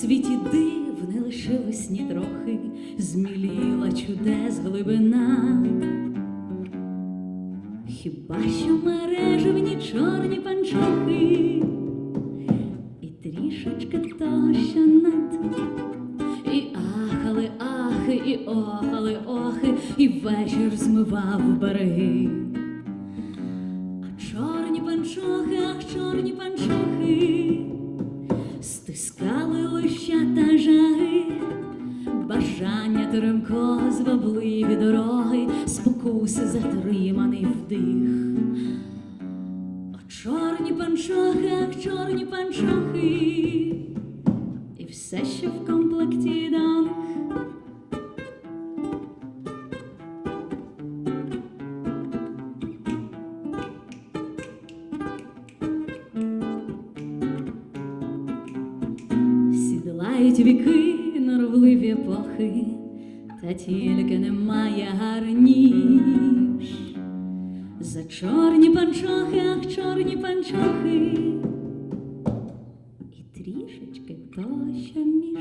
світі див не лишилось ні трохи, зміліла чудес глибина. Хіба що мережевні чорні панчохи, і трішечки тоща над, і ахали ахи, і охали охи, і вечір змивав береги. А чорні панчохи, ах, чорні панчохи, бажання теремко звабливі дороги, спокуси затриманий вдих. А чорні панчохи, ах, чорні панчохи, і все, що в комплекті до них. Сідлають віки, норовливі епохи, та тільки немає гарніш. За чорні панчохи, ах, чорні панчохи, і трішечки то, що між.